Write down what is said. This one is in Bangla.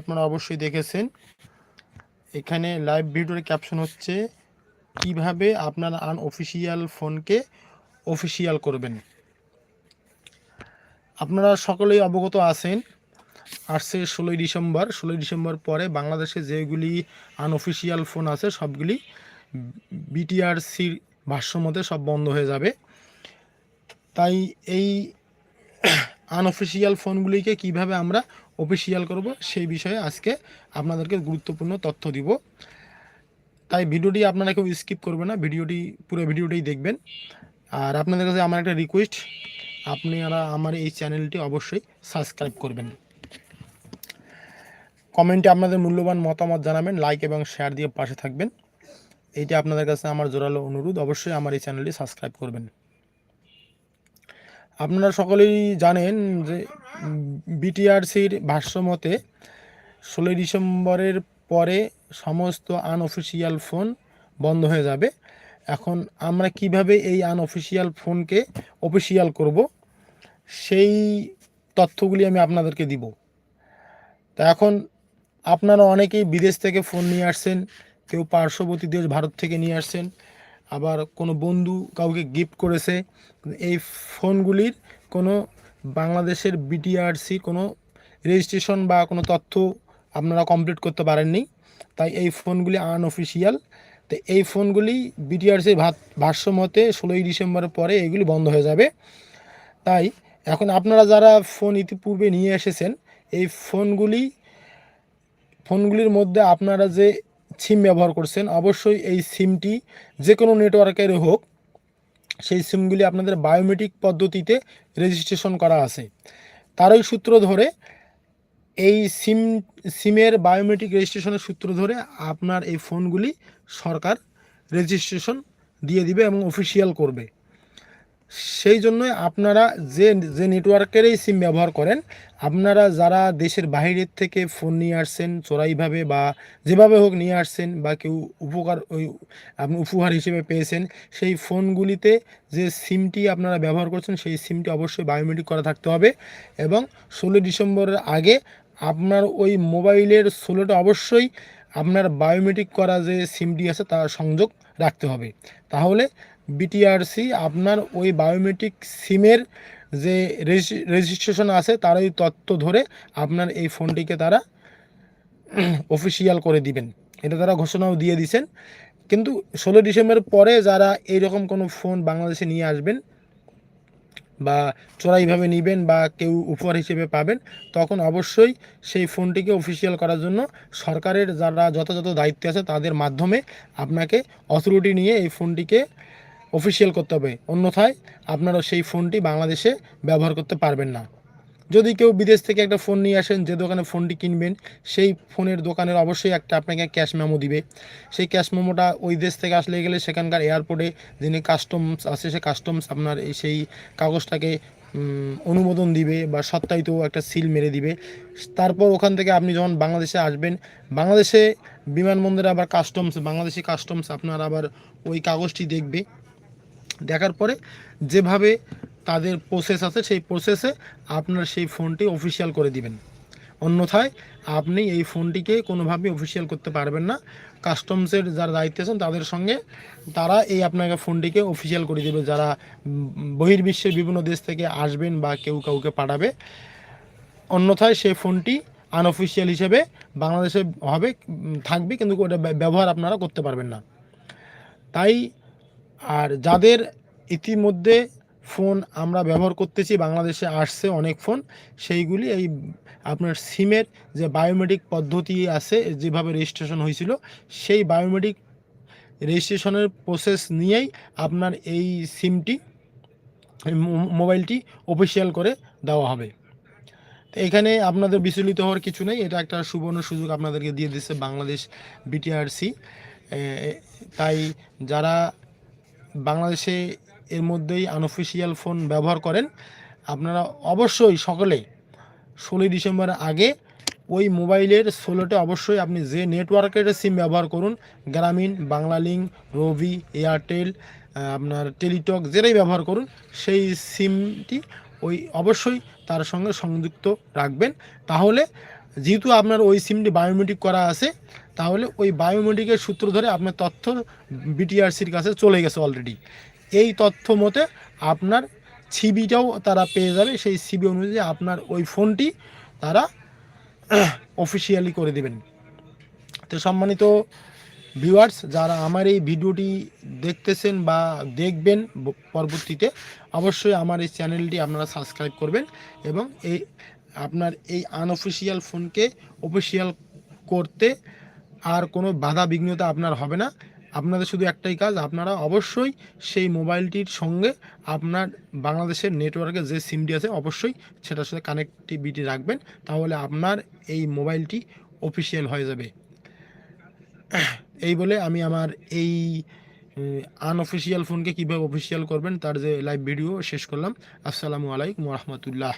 আপনারা অবশ্যই দেখেছেন। এখানে লাইভ ভিডিওর ক্যাপশন হচ্ছে, কীভাবে আপনার আনঅফিসিয়াল ফোনকে অফিসিয়াল করবেন? আপনারা সকলেই অবগত আছেন আসছে ষোলোই ডিসেম্বর ষোলোই ডিসেম্বর পরে বাংলাদেশে যেগুলি আনঅফিসিয়াল ফোন আছে, সবগুলি বিটিআরসির ভাষ্য মতে সব বন্ধ হয়ে যাবে। তাই এই আনঅফিসিয়াল ফোনগুলিকে কীভাবে আমরা অফিসিয়াল করব, সেই বিষয়ে আজকে আপনাদেরকে গুরুত্বপূর্ণ তথ্য দিব। তাই ভিডিওটি আপনারা কেউ স্কিপ করবেন না, ভিডিওটি, পুরো ভিডিওটাই দেখবেন। আর আপনাদের কাছে আমার একটা রিকোয়েস্ট আপনারা আমার এই চ্যানেলটি অবশ্যই সাবস্ক্রাইব করবেন। কমেন্টে আপনাদের মূল্যবান মতামত জানাবেন লাইক এবং শেয়ার দিয়ে পাশে থাকবেন। এইটা আপনাদের কাছে আমার জোরালো অনুরোধ, অবশ্যই আমার এই চ্যানেলটি সাবস্ক্রাইব করবেন। আপনারা সকলেই জানেন যে বিটিআরসির ভাষ্য মতে ষোলোই ডিসেম্বরের পরে সমস্ত আনঅফিসিয়াল ফোন বন্ধ হয়ে যাবে। এখন আমরা কীভাবে এই আনঅফিসিয়াল ফোনকে অফিসিয়াল করব, সেই তথ্যগুলি আমি আপনাদেরকে দিব। তা এখন আপনারা অনেকেই বিদেশ থেকে ফোন নিয়ে আসছেন, কেউ পার্শ্ববর্তী দেশ, ভারত থেকে নিয়ে আসছেন, আবার কোনো বন্ধু কাউকে গিফট করেছে, এই ফোনগুলির কোনো বাংলাদেশের বিটিআরসি কোনো রেজিস্ট্রেশন বা কোনো তথ্য আপনারা কমপ্লিট করতে পারেননি। তাই এই ফোনগুলি আনঅফিসিয়াল তো এই ফোনগুলি বিটিআরসির ভাষ্য মতে ষোলোই ডিসেম্বরের পরে এগুলি বন্ধ হয়ে যাবে। তাই এখন আপনারা যারা ফোন ইতিপূর্বে নিয়ে এসেছেন, এই ফোনগুলি, ফোনগুলির মধ্যে আপনারা যে সিম ব্যবহার করছেন, অবশ্যই এই সিমটি যে কোনো নেটওয়ার্কের হোক সেই সিমগুলি আপনাদের বায়োমেট্রিক পদ্ধতিতে রেজিস্ট্রেশন করা আছে। তারই সূত্র ধরে এই সিম, সিমের বায়োমেট্রিক রেজিস্ট্রেশনের সূত্র ধরে আপনার এই ফোনগুলি সরকার রেজিস্ট্রেশন দিয়ে দিবে এবং অফিসিয়াল করবে। সেই জন্যই আপনারা যে যে নেটওয়ার্কেরই সিম ব্যবহার করেন, আপনারা যারা দেশের বাইরের থেকে ফোন নিয়ে আসছেন, চোরাইভাবে বা যেভাবে হোক নিয়ে আসছেন বা কেউ উপকার, ওই আপনি উপহার হিসেবে পেয়েছেন, সেই ফোনগুলিতে যে সিমটি আপনারা ব্যবহার করছেন, সেই সিমটি অবশ্যই বায়োমেট্রিক করা থাকতে হবে এবং ষোলো ডিসেম্বরের আগে আপনার ওই মোবাইলের ষোলোটা অবশ্যই আপনার বায়োমেট্রিক করা যে সিমটি আছে, তার সংযোগ রাখতে হবে। তাহলে বিটিআরসি আপনার ওই বায়োমেট্রিক সিমের যে রেজিস্ট্রেশন আছে তার ওই তথ্য ধরে আপনার এই ফোনটিকে তারা অফিসিয়াল করে দিবেন। এটা তারা ঘোষণাও দিয়ে দিছেন। কিন্তু ষোলো ডিসেম্বরের পরে যারা এইরকম কোনো ফোন বাংলাদেশে নিয়ে আসবেন বা চোরাইভাবে নেবেন বা কেউ উপহার হিসেবে পাবেন, তখন অবশ্যই সেই ফোনটিকে অফিসিয়াল করার জন্য সরকারের যারা যথাযথ দায়িত্ব আছে, তাদের মাধ্যমে আপনাকে অথরিটি নিয়ে এই ফোনটিকে অফিসিয়াল করতে হবে। অন্যথায় আপনারা সেই ফোনটি বাংলাদেশে ব্যবহার করতে পারবেন না। যদি কেউ বিদেশ থেকে একটা ফোন নিয়ে আসেন, যে দোকানে ফোনটি কিনবেন, সেই ফোনের দোকানের অবশ্যই একটা আপনাকে ক্যাশ মেমো দিবে। সেই ক্যাশ মেমোটা ওই দেশ থেকে আসলে গেলে সেখানকার এয়ারপোর্টে যিনি কাস্টমস আছে, সে কাস্টমস আপনার এই সেই কাগজটাকে অনুমোদন দিবে বা সত্যায়িত একটা সিল মেরে দিবে। তারপর ওখান থেকে আপনি যখন বাংলাদেশে আসবেন, বাংলাদেশে বিমানবন্দরে আবার কাস্টমস বাংলাদেশি কাস্টমস আপনার আবার ওই কাগজটি দেখবে। দেখার পরে যেভাবে তাদের প্রসেস আছে, সেই প্রসেসে আপনার সেই ফোনটি অফিসিয়াল করে দিবেন। অন্যথায় আপনি এই ফোনটিকে কোনোভাবে অফিসিয়াল করতে পারবেন না। কাস্টমসের যারা দায়িত্ব আছেন, তাদের সঙ্গে তারা এই আপনাকে ফোনটিকে অফিসিয়াল করে দেবে। যারা বহির্বিশ্বের বিভিন্ন দেশ থেকে আসবেন বা কেউ কাউকে পাঠাবে, অন্যথায় সেই ফোনটি আনঅফিসিয়াল হিসেবে বাংলাদেশে হবে, থাকবে, কিন্তু ওটা ব্যবহার আপনারা করতে পারবেন না। তাই আর যাদের ইতিমধ্যে ফোন আমরা ব্যবহার করতেছি, বাংলাদেশে আসছে অনেক ফোন, সেইগুলি এই আপনার সিমের যে বায়োমেট্রিক পদ্ধতি আছে, যেভাবে রেজিস্ট্রেশন হয়েছিল, সেই বায়োমেট্রিক রেজিস্ট্রেশনের প্রসেস নিয়েই আপনার এই সিমটি মোবাইলটি অফিসিয়াল করে দেওয়া হবে। এখানে আপনাদের বিচলিত হওয়ার কিছু নেই, এটা একটা সুবর্ণ সুযোগ আপনাদেরকে দিয়ে দিচ্ছে বাংলাদেশ বিটিআরসি তাই যারা বাংলাদেশে এর মধ্যেই আনঅফিসিয়াল ফোন ব্যবহার করেন। আপনারা অবশ্যই সকলে ষোলোই ডিসেম্বরের আগে ওই মোবাইলের ষোলোতে অবশ্যই আপনি যে নেটওয়ার্কের সিম ব্যবহার করুন, গ্রামীণ বাংলালিঙ্ক রবি, এয়ারটেল আপনার টেলিটক, যেটাই ব্যবহার করুন, সেই সিমটি ওই অবশ্যই তার সঙ্গে সংযুক্ত রাখবেন। তাহলে যেহেতু আপনার ওই সিমটি বায়োমেট্রিক করা আছে তাহলে ওই বায়োমেট্রিকের সূত্র ধরে আপনার তথ্য বিটিআরসির কাছে চলে গেছে অলরেডি এই তথ্য মতে আপনার সিবিটাও তারা পেয়ে যাবে, সেই সিবি অনুযায়ী আপনার ওই ফোনটি তারা অফিসিয়ালি করে দেবেন। তো সম্মানিত ভিউয়ার্স যারা আমার এই ভিডিওটি দেখতেছেন বা দেখবেন পরবর্তীতে, অবশ্যই আমার এই চ্যানেলটি আপনারা সাবস্ক্রাইব করবেন এবং এই, আপনার এই আনঅফিসিয়াল ফোনকে অফিসিয়াল করতে আর কোনো বাধা বিঘ্নতা আপনার হবে না। আপনাদের শুধু একটাই কাজ, আপনারা অবশ্যই সেই মোবাইলটির সঙ্গে আপনার বাংলাদেশের নেটওয়ার্কে যে সিমটি আছে, অবশ্যই সেটার সাথে কানেক্টিভিটি রাখবেন, তাহলে আপনার এই মোবাইলটি অফিসিয়াল হয়ে যাবে। এই বলে আমি আমার এই আনঅফিসিয়াল ফোনকে কীভাবে অফিসিয়াল করবেন, তার যে লাইভ ভিডিও শেষ করলাম। আসসালামু আলাইকুম রহমতুল্লাহ।